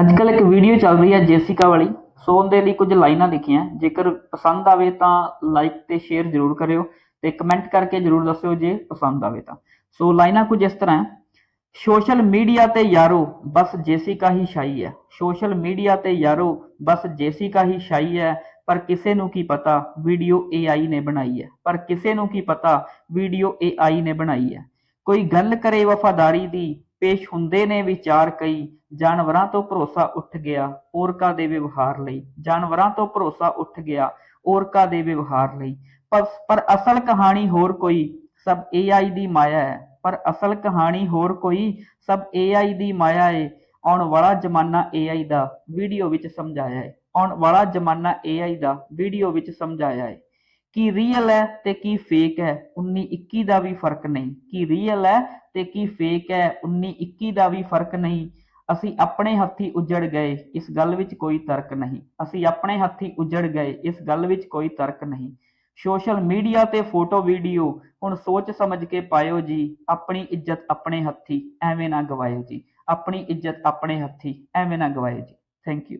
ਅੱਜ ਕੱਲ ਇੱਕ ਵੀਡੀਓ ਚੱਲ ਰਹੀ ਹੈ ਜੇਸਿਕਾ ਵਾਲੀ, ਸੋ ਉਹਦੇ ਲਈ ਕੁਝ ਲਾਈਨਾਂ ਲਿਖੀਆਂ। ਜੇਕਰ ਪਸੰਦ ਆਵੇ ਤਾਂ ਲਾਈਕ ਤੇ ਸ਼ੇਅਰ ਜ਼ਰੂਰ ਕਰਿਓ ਤੇ ਕਮੈਂਟ ਕਰਕੇ ਜ਼ਰੂਰ ਦੱਸਿਓ ਜੇ ਪਸੰਦ ਆਵੇ ਤਾਂ। ਸੋ ਲਾਈਨਾਂ ਕੁਝ ਇਸ ਤਰ੍ਹਾਂ ਹੈ। ਸੋਸ਼ਲ ਮੀਡੀਆ ਤੇ ਯਾਰੋ, ਬਸ ਜੇਸਿਕਾ ਹੀ ਛਾਈ ਹੈ। ਸੋਸ਼ਲ ਮੀਡੀਆ ਤੇ ਯਾਰੋ, ਬਸ ਜੇਸਿਕਾ ਹੀ ਛਾਈ ਹੈ। ਪਰ ਕਿਸੇ ਨੂੰ ਕੀ ਪਤਾ, ਵੀਡੀਓ AI ਨੇ ਬਣਾਈ ਹੈ। ਪਰ ਕਿਸੇ ਨੂੰ ਕੀ ਪਤਾ, ਵੀਡੀਓ AI ਨੇ ਬਣਾਈ ਹੈ। ਕੋਈ ਗੱਲ ਕਰੇ ਵਫਾਦਾਰੀ ਦੀ ਪੇਸ਼ ਹੁੰਦੇ ਨੇ ਵਿਚਾਰ ਕਈ, ਜਾਨਵਰਾਂ ਤੋਂ ਭਰੋਸਾ ਉੱਠ ਗਿਆ ਔਰਕਾ ਦੇ ਵਿਵਹਾਰ ਲਈ, ਜਾਨਵਰਾਂ ਤੋਂ ਭਰੋਸਾ ਉੱਠ ਗਿਆ ਔਰਕਾ ਦੇ ਵਿਵਹਾਰ ਲਈ। ਪਰ ਪਰ ਅਸਲ ਕਹਾਣੀ ਹੋਰ ਕੋਈ ਸਭ AI ਦੀ ਮਾਇਆ ਹੈ। ਪਰ ਅਸਲ ਕਹਾਣੀ ਹੋਰ ਕੋਈ ਸਭ AI ਦੀ ਮਾਇਆ ਹੈ। ਆਉਣ ਵਾਲਾ ਜ਼ਮਾਨਾ AI ਦਾ ਵੀਡੀਓ ਵਿੱਚ ਸਮਝਾਇਆ ਹੈ। ਆਉਣ ਵਾਲਾ ਜ਼ਮਾਨਾ AI ਦਾ ਵੀਡੀਓ ਵਿੱਚ ਸਮਝਾਇਆ ਹੈ। ਕੀ ਰੀਅਲ ਹੈ ਤੇ ਕੀ ਫੇਕ ਹੈ 19 21 ਦਾ ਵੀ ਫ਼ਰਕ ਨਹੀਂ। ਕੀ ਰੀਅਲ ਹੈ ਤੇ ਕੀ ਫੇਕ ਹੈ 19 21 ਦਾ ਵੀ ਫ਼ਰਕ ਨਹੀਂ। ਅਸੀਂ ਆਪਣੇ ਹੱਥੀ ਉਜੜ ਗਏ, ਇਸ ਗੱਲ ਵਿੱਚ ਕੋਈ ਤਰਕ ਨਹੀਂ। ਅਸੀਂ ਆਪਣੇ ਹੱਥੀ ਉਜੜ ਗਏ, ਇਸ ਗੱਲ ਵਿੱਚ ਕੋਈ ਤਰਕ ਨਹੀਂ। ਸੋਸ਼ਲ ਮੀਡੀਆ ਤੇ ਫੋਟੋ ਵੀਡੀਓ, ਹੁਣ ਸੋਚ ਸਮਝ ਕੇ ਪਾਇਓ ਜੀ, ਆਪਣੀ ਇੱਜ਼ਤ ਆਪਣੇ ਹੱਥੀ ਐਵੇਂ ਨਾ ਗਵਾਇਓ ਜੀ। ਆਪਣੀ ਇੱਜ਼ਤ ਆਪਣੇ ਹੱਥੀ ਐਵੇਂ ਨਾ ਗਵਾਇਓ ਜੀ। Thank you